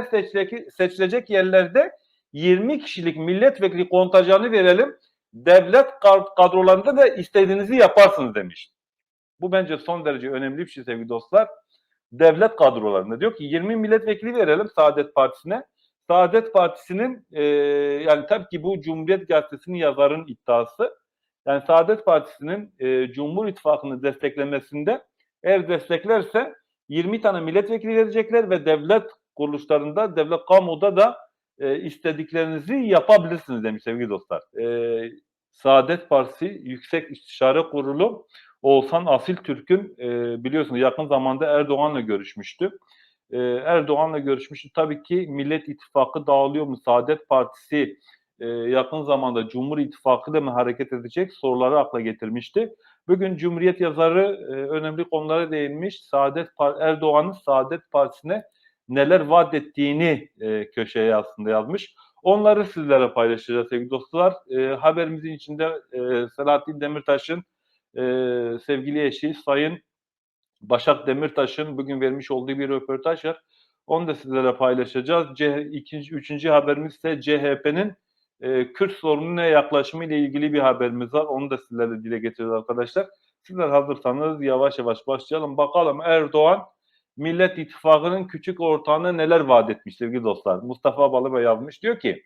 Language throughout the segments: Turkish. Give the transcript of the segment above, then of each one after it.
seçilecek, seçilecek yerlerde 20 kişilik milletvekili kontenjanı verelim. Devlet kad- kadrolarında da istediğinizi yaparsınız demiş. Bu bence son derece önemli bir şey sevgili dostlar. Devlet kadrolarında diyor ki 20 milletvekili verelim Saadet Partisi'ne. Saadet Partisi'nin e, yani tabii ki bu Cumhuriyet Gazetesi'nin yazarın iddiası. Yani Saadet Partisi'nin e, Cumhur İttifakı'nı desteklemesinde eğer desteklerse 20 tane milletvekili verecekler ve devlet kuruluşlarında, devlet kamuda da e, istediklerinizi yapabilirsiniz demiş sevgili dostlar. E, Saadet Partisi Yüksek İstişare Kurulu Oğuzhan Asil Türk'ün e, biliyorsunuz yakın zamanda Erdoğan'la görüşmüştü. E, Erdoğan'la görüşmüştü. Tabii ki Millet İttifakı dağılıyor mu? Saadet Partisi e, yakın zamanda Cumhur İttifakı da mı hareket edecek soruları akla getirmişti. Bugün Cumhuriyet yazarı e, önemli konulara değinmiş. Saadet Erdoğan'ın Saadet Partisi'ne neler vaat ettiğini e, köşeye aslında yazmış. Onları sizlere paylaşacağız sevgili dostlar. E, haberimizin içinde e, Selahattin Demirtaş'ın e, sevgili eşi Sayın Başak Demirtaş'ın bugün vermiş olduğu bir röportaj var. Onu da sizlere paylaşacağız. C, ikinci, üçüncü haberimiz ise CHP'nin e, Kürt sorununa yaklaşımı ile ilgili bir haberimiz var. Onu da sizlerle dile getireceğiz arkadaşlar. Sizler hazırsanız yavaş yavaş başlayalım. Bakalım Erdoğan Millet İttifakı'nın küçük ortağına neler vaat etmiş sevgili dostlar. Mustafa Balıbey yazmış. Diyor ki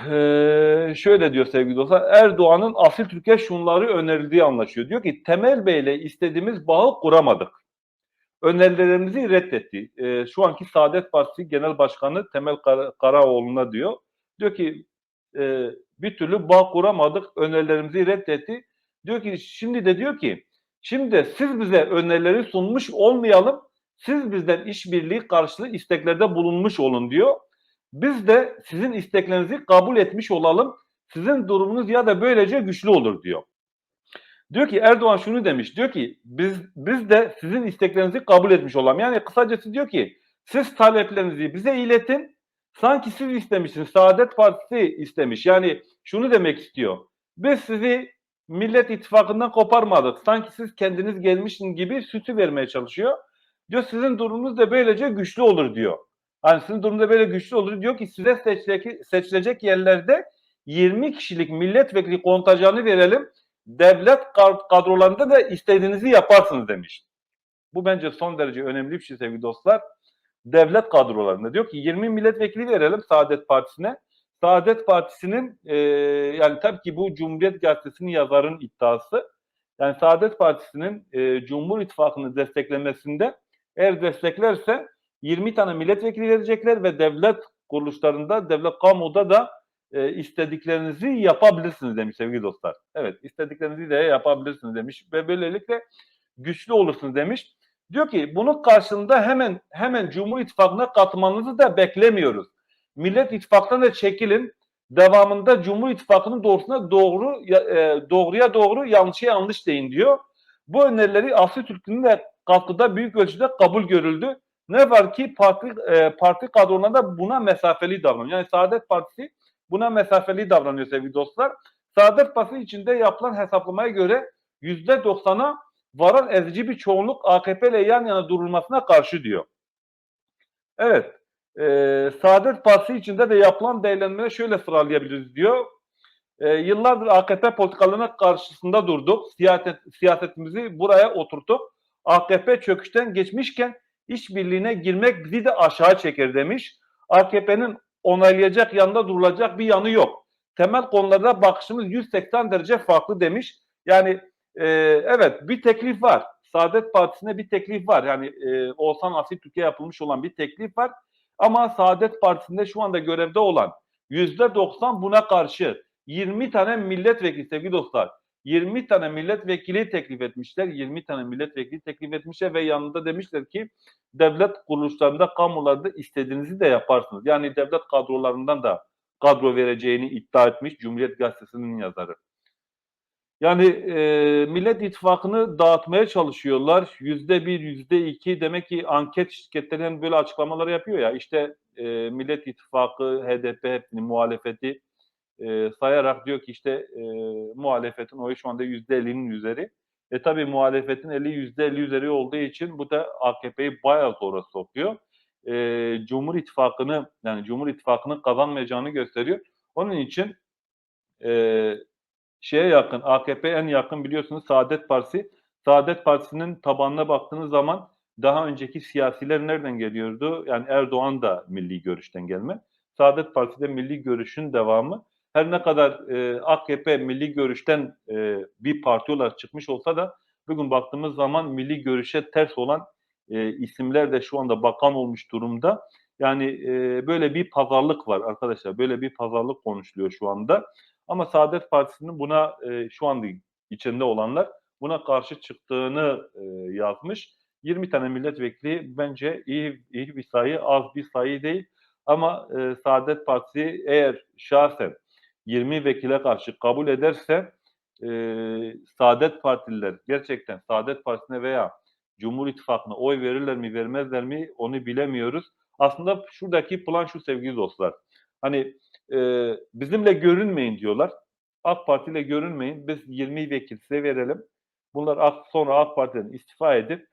ee, şöyle diyor sevgili dostlar. Erdoğan'ın asil Türkiye şunları önerildiği anlaşıyor. Diyor ki Temel Bey ile istediğimiz bağı kuramadık. Önerilerimizi reddetti. Ee, şu anki Saadet Partisi Genel Başkanı Temel Kara, Karaoğlu'na diyor. Diyor ki e, bir türlü bağ kuramadık. Önerilerimizi reddetti. Diyor ki şimdi de diyor ki şimdi siz bize önerileri sunmuş olmayalım. Siz bizden işbirliği karşılığı isteklerde bulunmuş olun diyor. Biz de sizin isteklerinizi kabul etmiş olalım. Sizin durumunuz ya da böylece güçlü olur diyor. Diyor ki Erdoğan şunu demiş. Diyor ki biz biz de sizin isteklerinizi kabul etmiş olalım. Yani kısacası diyor ki siz taleplerinizi bize iletin. Sanki siz istemişsiniz. Saadet Partisi istemiş. Yani şunu demek istiyor. Biz sizi Millet İttifakı'ndan koparmadık. Sanki siz kendiniz gelmişsiniz gibi sütü vermeye çalışıyor. Diyor sizin durumunuz da böylece güçlü olur diyor. Hani sizin durumda böyle güçlü olur. Diyor ki size seçilecek, seçilecek yerlerde 20 kişilik milletvekili kontenjanı verelim. Devlet kad- kadrolarında da istediğinizi yaparsınız demiş. Bu bence son derece önemli bir şey sevgili dostlar. Devlet kadrolarında diyor ki 20 milletvekili verelim Saadet Partisi'ne. Saadet Partisi'nin e, yani tabii ki bu Cumhuriyet Gazetesi'nin yazarın iddiası. Yani Saadet Partisi'nin e, Cumhur İttifakı'nı desteklemesinde eğer desteklerse 20 tane milletvekili verecekler ve devlet kuruluşlarında, devlet kamuda da e, istediklerinizi yapabilirsiniz demiş sevgili dostlar. Evet, istediklerinizi de yapabilirsiniz demiş ve böylelikle güçlü olursunuz demiş. Diyor ki bunun karşılığında hemen hemen Cumhur İttifakı'na katmanızı da beklemiyoruz. Millet İttifakı'ndan da çekilin. Devamında Cumhur İttifakı'nın doğrusuna doğru e, doğruya doğru yanlışa yanlış deyin diyor. Bu önerileri Asya Türk'ün de katkıda büyük ölçüde kabul görüldü. Ne var ki parti e, parti kadrolarında buna mesafeli davranıyor. Yani Saadet Partisi buna mesafeli davranıyor sevgili dostlar. Saadet Partisi içinde yapılan hesaplamaya göre yüzde doksana varan ezici bir çoğunluk AKP ile yan yana durulmasına karşı diyor. Evet. E, Saadet Partisi içinde de yapılan değerlenmeleri şöyle sıralayabiliriz diyor. E, yıllardır AKP politikalarına karşısında durduk. Siyaset, siyasetimizi buraya oturttuk. AKP çöküşten geçmişken işbirliğine girmek bizi de aşağı çeker demiş. AKP'nin onaylayacak yanında durulacak bir yanı yok. Temel konularda bakışımız 180 derece farklı demiş. Yani e, evet bir teklif var. Saadet Partisi'ne bir teklif var. Yani e, Oğuzhan Asil Türkiye yapılmış olan bir teklif var. Ama Saadet Partisi'nde şu anda görevde olan %90 buna karşı 20 tane milletvekili sevgili dostlar 20 tane milletvekili teklif etmişler. 20 tane milletvekili teklif etmişler ve yanında demişler ki devlet kuruluşlarında, kamularda istediğinizi de yaparsınız. Yani devlet kadrolarından da kadro vereceğini iddia etmiş Cumhuriyet Gazetesi'nin yazarı. Yani e, Millet İttifakı'nı dağıtmaya çalışıyorlar. Yüzde bir, yüzde iki demek ki anket şirketlerinin böyle açıklamaları yapıyor ya. İşte e, Millet İttifakı, HDP hepsini muhalefeti e, sayarak diyor ki işte e, muhalefetin oyu şu anda yüzde ellinin üzeri. E tabi muhalefetin eli yüzde elli üzeri olduğu için bu da AKP'yi bayağı zora sokuyor. e, Cumhur İttifakı'nı yani Cumhur İttifakı'nın kazanmayacağını gösteriyor. Onun için e, şeye yakın, AKP en yakın biliyorsunuz Saadet Partisi. Saadet Partisi'nin tabanına baktığınız zaman daha önceki siyasiler nereden geliyordu? Yani Erdoğan da milli görüşten gelme. Saadet Partisi de milli görüşün devamı. Her ne kadar e, AKP milli görüşten e, bir parti olarak çıkmış olsa da bugün baktığımız zaman milli görüşe ters olan e, isimler de şu anda bakan olmuş durumda. Yani e, böyle bir pazarlık var arkadaşlar. Böyle bir pazarlık konuşuluyor şu anda. Ama Saadet Partisi'nin buna e, şu anda içinde olanlar buna karşı çıktığını e, yazmış. 20 tane milletvekili bence iyi, iyi bir sayı, az bir sayı değil. Ama e, Saadet Partisi eğer şahsen 20 vekile karşı kabul ederse e, Saadet Partililer gerçekten Saadet Partisi'ne veya Cumhur İttifakı'na oy verirler mi vermezler mi onu bilemiyoruz. Aslında şuradaki plan şu sevgili dostlar. Hani e, bizimle görünmeyin diyorlar. AK Parti ile görünmeyin. Biz 20 vekil size verelim. Bunlar AK, sonra AK Parti'den istifa edip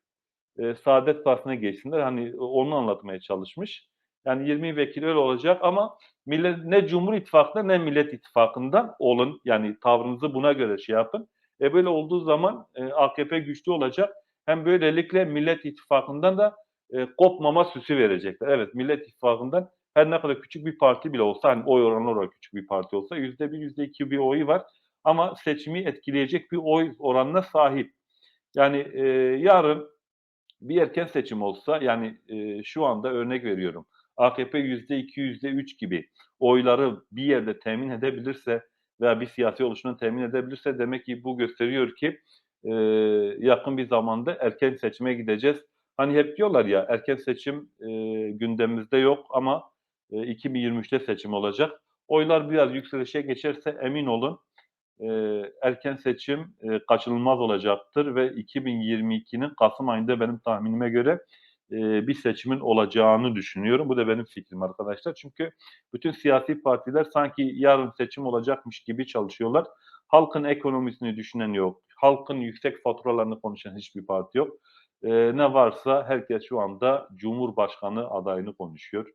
e, Saadet Partisi'ne geçsinler. Hani onu anlatmaya çalışmış. Yani 20 vekil öyle olacak ama millet, ne Cumhur İttifakı'nda ne Millet İttifakı'ndan olun. Yani tavrınızı buna göre şey yapın. E böyle olduğu zaman e, AKP güçlü olacak. Hem böylelikle Millet İttifakı'ndan da e, kopmama süsü verecekler. Evet Millet İttifakı'ndan her ne kadar küçük bir parti bile olsa hani oy oranı olarak küçük bir parti olsa yüzde bir, yüzde iki bir oyu var. Ama seçimi etkileyecek bir oy oranına sahip. Yani e, yarın bir erken seçim olsa yani e, şu anda örnek veriyorum. AKP yüzde iki, yüzde üç gibi oyları bir yerde temin edebilirse veya bir siyasi oluşunu temin edebilirse demek ki bu gösteriyor ki e, yakın bir zamanda erken seçime gideceğiz. Hani hep diyorlar ya erken seçim e, gündemimizde yok ama e, 2023'te seçim olacak. Oylar biraz yükselişe geçerse emin olun e, erken seçim e, kaçınılmaz olacaktır ve 2022'nin Kasım ayında benim tahminime göre e, bir seçimin olacağını düşünüyorum. Bu da benim fikrim arkadaşlar. Çünkü bütün siyasi partiler sanki yarın seçim olacakmış gibi çalışıyorlar. Halkın ekonomisini düşünen yok. Halkın yüksek faturalarını konuşan hiçbir parti yok. E, ne varsa herkes şu anda Cumhurbaşkanı adayını konuşuyor.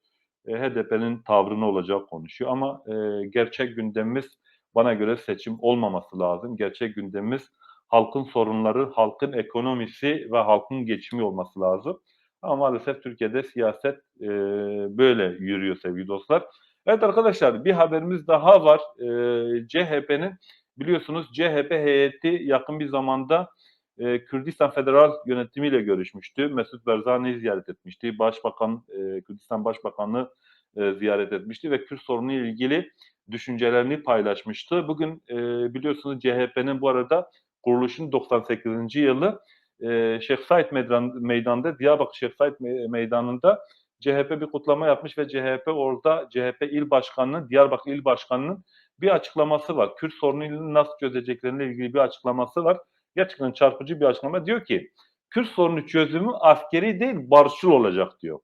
E, HDP'nin tavrını olacak konuşuyor. Ama e, gerçek gündemimiz bana göre seçim olmaması lazım. Gerçek gündemimiz halkın sorunları, halkın ekonomisi ve halkın geçimi olması lazım. Ama maalesef Türkiye'de siyaset e, böyle yürüyor sevgili dostlar. Evet arkadaşlar bir haberimiz daha var. E, CHP'nin biliyorsunuz CHP heyeti yakın bir zamanda e, Kürdistan Federal Yönetimiyle görüşmüştü. Mesut Barzani'yi ziyaret etmişti. Başbakan, e, Kürdistan Başbakanı e, ziyaret etmişti ve Kürt sorunu ile ilgili düşüncelerini paylaşmıştı. Bugün e, biliyorsunuz CHP'nin bu arada kuruluşun 98. yılı e, Şeyh Said Meydan, Meydan'da, Diyarbakır Şeyh Said Meydanı'nda CHP bir kutlama yapmış ve CHP orada CHP il başkanının, Diyarbakır il başkanının bir açıklaması var. Kürt sorununu nasıl çözeceklerine ilgili bir açıklaması var. Gerçekten çarpıcı bir açıklama. Diyor ki, Kürt sorunu çözümü askeri değil barışçıl olacak diyor.